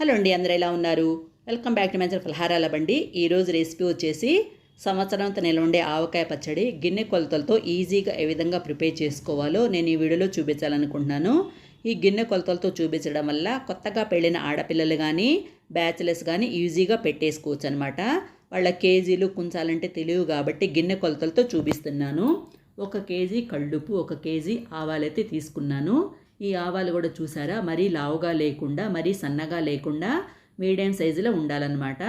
Hello అండి అందరూ ఎలా ఉన్నారు? వెల్కమ్ బ్యాక్ టు మంచి ఫలహారాల బండి. ఈరోజు రెసిపీ వచ్చేసి సంవత్సరంతో నిల ఉండే ఆవకాయ పచ్చడి. గిన్నె కొలతలతో ఈజీగా ఏ విధంగా ప్రిపేర్ చేసుకోవాలో నేను ఈ వీడియోలో చూపించాలనుకుంటున్నాను. ఈ గిన్నె కొలతలతో చూపించడం వల్ల కొత్తగా పెళ్ళిన ఆడపిల్లలు కానీ బ్యాచిలర్స్ కానీ ఈజీగా పెట్టేసుకోవచ్చు అనమాట వాళ్ళ కేజీలు కుంచాలంటే తెలియవు కాబట్టి గిన్నె కొలతలతో చూపిస్తున్నాను. ఒక కేజీ కళ్ళుపు ఒక కేజీ ఆవాలైతే తీసుకున్నాను. ఈ ఆవాలు కూడా చూసారా? మరీ లావుగా లేకుండా మరీ సన్నగా లేకుండా మీడియం సైజులో ఉండాలన్నమాట.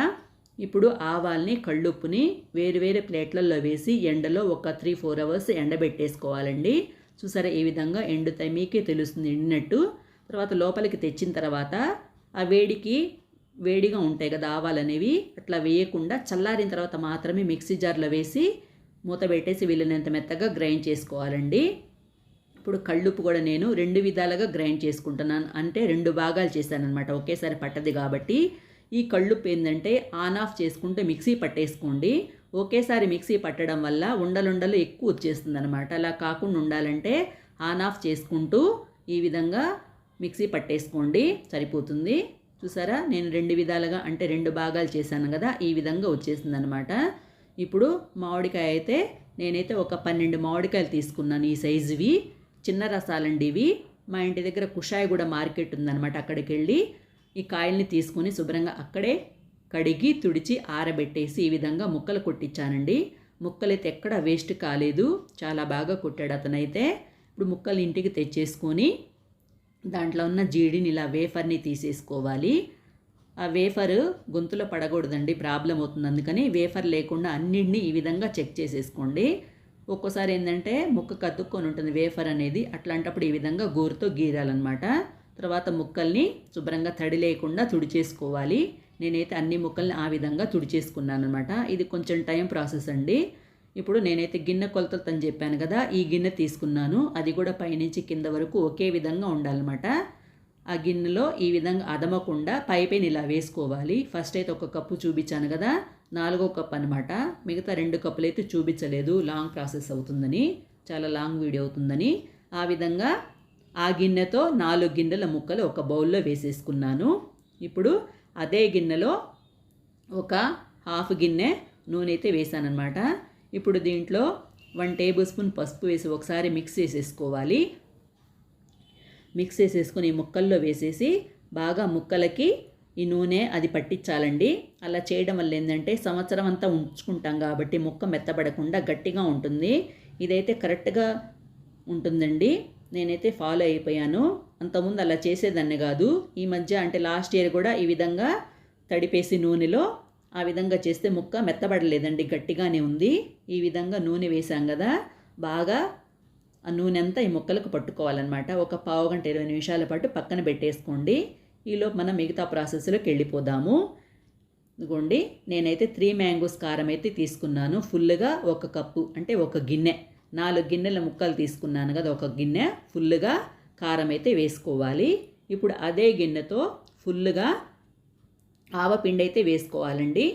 ఇప్పుడు ఆవాల్ని కళ్ళుప్పుని వేరు వేరు ప్లేట్లలో వేసి ఎండలో ఒక త్రీ ఫోర్ అవర్స్ ఎండబెట్టేసుకోవాలండి. చూసారా? ఈ విధంగా ఎండుతాయి మీకే తెలుస్తుంది ఎండినట్టు. తర్వాత లోపలికి తెచ్చిన తర్వాత ఆ వేడికి వేడిగా ఉంటాయి కదా ఆవాలు అనేవి. అట్లా వేయకుండా చల్లారిన తర్వాత మాత్రమే మిక్సీ జార్లో వేసి మూత పెట్టేసి వీళ్ళనంత మెత్తగా గ్రైండ్ చేసుకోవాలండి. ఇప్పుడు కళ్ళుప్పు కూడా నేను రెండు విధాలుగా గ్రైండ్ చేసుకుంటున్నాను. అంటే రెండు భాగాలు చేశానమాట అనమాట ఒకేసారి పట్టది కాబట్టి ఈ కళ్ళుప్పు ఏంటంటే ఆన్ ఆఫ్ చేసుకుంటే మిక్సీ పట్టేసుకోండి. ఒకేసారి మిక్సీ పట్టడం వల్ల ఉండలుండలు ఎక్కువ వచ్చేస్తుంది అనమాట అలా కాకుండా ఉండాలంటే ఆన్ ఆఫ్ చేసుకుంటూ ఈ విధంగా మిక్సీ పట్టేసుకోండి. సరిపోతుంది. చూసారా? నేను రెండు విధాలుగా అంటే రెండు భాగాలు చేశాను కదా ఈ విధంగా వచ్చేసింది అనమాట ఇప్పుడు మామిడికాయ అయితే నేనైతే ఒక పన్నెండు మామిడికాయలు తీసుకున్నాను ఈ సైజువి. చిన్న రసాలండి ఇవి. మా ఇంటి దగ్గర కుషాయి కూడా మార్కెట్ ఉందన్నమాట అక్కడికి వెళ్ళి ఈ కాయల్ని తీసుకొని శుభ్రంగా అక్కడే కడిగి తుడిచి ఆరబెట్టేసి ఈ విధంగా ముక్కలు కొట్టించానండి. ముక్కలైతే ఎక్కడ వేస్ట్ కాలేదు. చాలా బాగా కొట్టాడు అతనైతే. ఇప్పుడు ముక్కలు ఇంటికి తెచ్చేసుకొని దాంట్లో ఉన్న జీడిని ఇలా వేఫర్ని తీసేసుకోవాలి. ఆ వేఫర్ గొంతులో పడకూడదండి ప్రాబ్లం అవుతుంది అందుకని వేఫర్ లేకుండా అన్నింటినీ ఈ విధంగా చెక్ చేసేసుకోండి. ఒక్కోసారి ఏంటంటే ముక్క కతుక్కొని ఉంటుంది వేఫర్ అనేది. అట్లాంటప్పుడు ఈ విధంగా గోరుతో గీరాలన్నమాట. తర్వాత ముక్కల్ని శుభ్రంగా తడి లేకుండా తుడిచేసుకోవాలి. నేనైతే అన్ని ముక్కల్ని ఆ విధంగా తుడిచేసుకున్నాను అనమాట ఇది కొంచెం టైం ప్రాసెస్ అండి. ఇప్పుడు నేనైతే గిన్నె కొలతలు అని చెప్పాను కదా ఈ గిన్నె తీసుకున్నాను. అది కూడా పైనుంచి కింద వరకు ఒకే విధంగా ఉండాలన్నమాట. ఆ గిన్నెలో ఈ విధంగా అదమకుండా పైపైన ఇలా వేసుకోవాలి. ఫస్ట్ అయితే ఒక కప్పు చూపించాను కదా నాలుగో కప్ అనమాట మిగతా రెండు కప్పులు అయితే చూపించలేదు. లాంగ్ ప్రాసెస్ అవుతుందని చాలా లాంగ్ వీడియో అవుతుందని. ఆ విధంగా ఆ గిన్నెతో నాలుగు గిన్నెల ముక్కలు ఒక బౌల్లో వేసేసుకున్నాను. ఇప్పుడు అదే గిన్నెలో ఒక హాఫ్ గిన్నె నూనె అయితే వేసానమాట ఇప్పుడు దీంట్లో వన్ టేబుల్ స్పూన్ పసుపు వేసి ఒకసారి మిక్స్ చేసేసుకోవాలి. మిక్స్ చేసేసుకొని ఈ ముక్కల్లో వేసేసి బాగా ముక్కలకి ఈ నూనె అది పట్టించాలండి. అలా చేయడం వల్ల ఏంటంటే సంవత్సరం అంతా ఉంచుకుంటాం కాబట్టి ముక్క మెత్తబడకుండా గట్టిగా ఉంటుంది. ఇదైతే కరెక్ట్గా ఉంటుందండి. నేనైతే ఫాలో అయిపోయాను. అంతకుముందు అలా చేసేదాన్ని కాదు. ఈ మధ్య అంటే లాస్ట్ ఇయర్ కూడా ఈ విధంగా తడిపేసి నూనెలో ఆ విధంగా చేస్తే ముక్క మెత్తబడలేదండి గట్టిగానే ఉంది. ఈ విధంగా నూనె వేసాం కదా బాగా ఆ నూనె అంతా ఈ ముక్కలకు పట్టుకోవాలన్నమాట. ఒక పావు గంట ఇరవై నిమిషాల పాటు పక్కన పెట్టేసుకోండి. ఈలోపు మనం మిగతా ప్రాసెస్లోకి వెళ్ళిపోదాము. ఇదిగోండి నేనైతే త్రీ మ్యాంగోస్ కారం అయితే తీసుకున్నాను. ఫుల్గా ఒక కప్పు అంటే ఒక గిన్నె నాలుగు గిన్నెల ముక్కలు తీసుకున్నాను కదా ఒక గిన్నె ఫుల్గా కారం అయితే వేసుకోవాలి. ఇప్పుడు అదే గిన్నెతో ఫుల్గా ఆవపిండి అయితే వేసుకోవాలండి.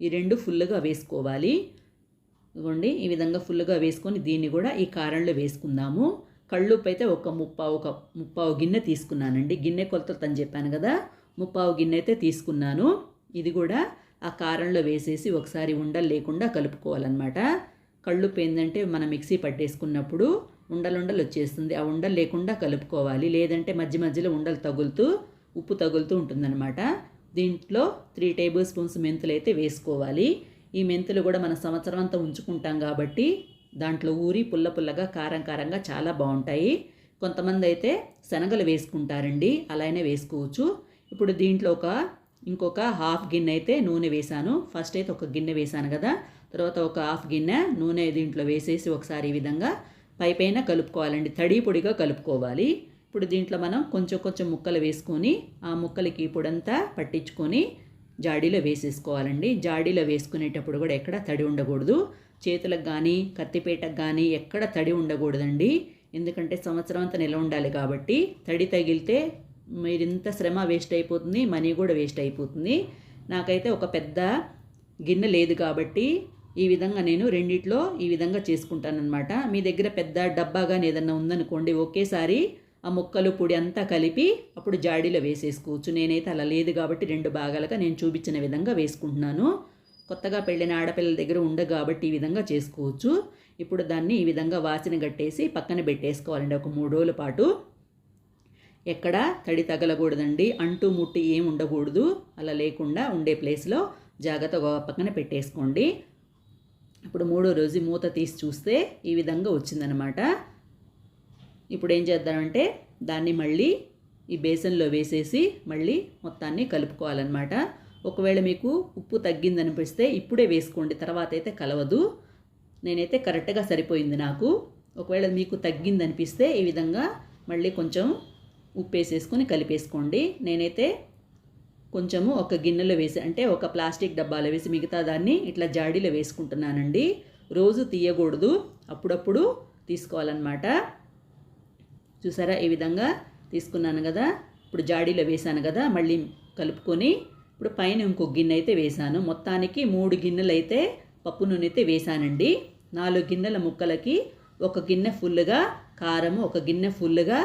ఈ రెండు ఫుల్గా వేసుకోవాలి. ఇదిగోండి ఈ విధంగా ఫుల్గా వేసుకొని దీన్ని కూడా ఈ కారంలో వేసుకుందాము. కళ్ళుప్పు అయితే ఒక ముప్పావు ఒక ముప్పావు గిన్నె తీసుకున్నానండి. గిన్నె కొలతలు తను చెప్పాను కదా ముప్పావు గిన్నె అయితే తీసుకున్నాను. ఇది కూడా ఆ కారంలో వేసేసి ఒకసారి ఉండలు లేకుండా కలుపుకోవాలన్నమాట. కళ్ళుప్పు ఏంటంటే మనం మిక్సీ పట్టేసుకున్నప్పుడు ఉండలుండలు వచ్చేస్తుంది. ఆ ఉండలు లేకుండా కలుపుకోవాలి. లేదంటే మధ్య మధ్యలో ఉండలు తగులుతూ ఉప్పు తగులుతూ ఉంటుందన్నమాట. దీంట్లో త్రీ టేబుల్ స్పూన్స్ మెంతులు అయితే వేసుకోవాలి. ఈ మెంతులు కూడా మన సంవత్సరం అంతా ఉంచుకుంటాం కాబట్టి దాంట్లో ఊరి పుల్ల పుల్లగా కారం కారంగా చాలా బాగుంటాయి. కొంతమంది అయితే శనగలు వేసుకుంటారండి అలానే వేసుకోవచ్చు. ఇప్పుడు దీంట్లో ఒక ఇంకొక హాఫ్ గిన్నె అయితే నూనె వేసాను ఫస్ట్ అయితే ఒక గిన్నె వేసాను కదా. తర్వాత ఒక హాఫ్ గిన్నె నూనె దీంట్లో వేసేసి ఒకసారి ఈ విధంగా పై పైన కలుపుకోవాలండి. తడి పొడిగా కలుపుకోవాలి. ఇప్పుడు దీంట్లో మనం కొంచెం కొంచెం ముక్కలు వేసుకొని ఆ ముక్కలకి పొడంతా పట్టించుకొని జాడీలో వేసేసుకోవాలండి. జాడీలో వేసుకునేటప్పుడు కూడా ఎక్కడ తడి ఉండకూడదు. చేతులకు కానీ కత్తిపేటకు కానీ ఎక్కడ తడి ఉండకూడదండి. ఎందుకంటే సంవత్సరం అంతా నిల ఉండాలి కాబట్టి తడి తగిలితే మీరింత శ్రమ వేస్ట్ అయిపోతుంది మనీ కూడా వేస్ట్ అయిపోతుంది. నాకైతే ఒక పెద్ద గిన్నె లేదు కాబట్టి ఈ విధంగా నేను రెండిట్లో ఈ విధంగా చేసుకుంటానన్నమాట. మీ దగ్గర పెద్ద డబ్బా కానీ ఏదన్నా ఉందనుకోండి ఒకేసారి ఆ ముక్కలు పొడి అంతా కలిపి అప్పుడు జాడీలో వేసేసుకోవచ్చు. నేనైతే అలా లేదు కాబట్టి రెండు భాగాలుగా నేను చూపించిన విధంగా వేసుకుంటున్నాను. కొత్తగా పెళ్ళిన ఆడపిల్లల దగ్గర ఉండదు కాబట్టి ఈ విధంగా చేసుకోవచ్చు. ఇప్పుడు దాన్ని ఈ విధంగా వాసన కట్టేసి పక్కన పెట్టేసుకోవాలండి. ఒక మూడు రోజుల పాటు. ఎక్కడ తడి తగలకూడదండి. అంటు ముట్టి ఏం ఉండకూడదు. అలా లేకుండా ఉండే ప్లేస్లో జాగ్రత్తగా పక్కన పెట్టేసుకోండి. ఇప్పుడు మూడో రోజు మూత తీసి చూస్తే ఈ విధంగా వచ్చిందనమాట. ఇప్పుడు ఏం చేద్దామంటే దాన్ని మళ్ళీ ఈ బేసన్లో వేసేసి మళ్ళీ మొత్తాన్ని కలుపుకోవాలన్నమాట. ఒకవేళ మీకు ఉప్పు తగ్గిందనిపిస్తే ఇప్పుడే వేసుకోండి తర్వాత అయితే కలవదు. నేనైతే కరెక్ట్గా సరిపోయింది నాకు. ఒకవేళ మీకు తగ్గిందనిపిస్తే ఈ విధంగా మళ్ళీ కొంచెం ఉప్పు వేసేసుకొని కలిపేసుకోండి. నేనైతే కొంచెము ఒక గిన్నెలో వేసి అంటే ఒక ప్లాస్టిక్ డబ్బాలో వేసి మిగతా దాన్ని ఇట్లా జాడీలో వేసుకుంటున్నానండి. రోజు తీయకూడదు అప్పుడప్పుడు తీసుకోవాలన్నమాట. చూసారా? ఈ విధంగా తీసుకున్నాను కదా. ఇప్పుడు జాడీలో వేసాను కదా మళ్ళీ కలుపుకొని. ఇప్పుడు పైన ఇంకో గిన్నె అయితే వేసాను మొత్తానికి మూడు గిన్నెలు అయితే పప్పు నూనె అయితే వేసానండి నాలుగు గిన్నెల ముక్కలకి ఒక గిన్నె ఫుల్గా కారం ఒక గిన్నె ఫుల్గా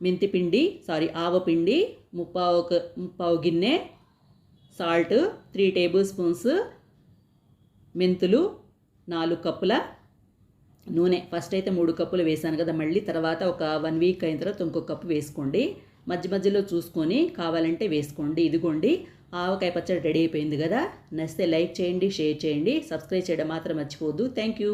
మెంతిపిండి సారీ ఆవపిండి ముప్పావు ఒక ముప్పావు గిన్నె సాల్ట్ త్రీ టేబుల్ స్పూన్స్ మెంతులు నాలుగు కప్పుల నూనె. ఫస్ట్ అయితే మూడు కప్పులు వేసాను కదా మళ్ళీ తర్వాత ఒక వన్ వీక్ అయిన తర్వాత ఇంకొక కప్పు వేసుకోండి. మధ్య మధ్యలో చూసుకొని కావాలంటే వేసుకోండి. ఇదిగోండి ఆవకాయ పచ్చడి రెడీ అయిపోయింది కదా. నచ్చితే లైక్ చేయండి షేర్ చేయండి. సబ్స్క్రైబ్ చేయడం మాత్రం మర్చిపోవద్దు. Thank you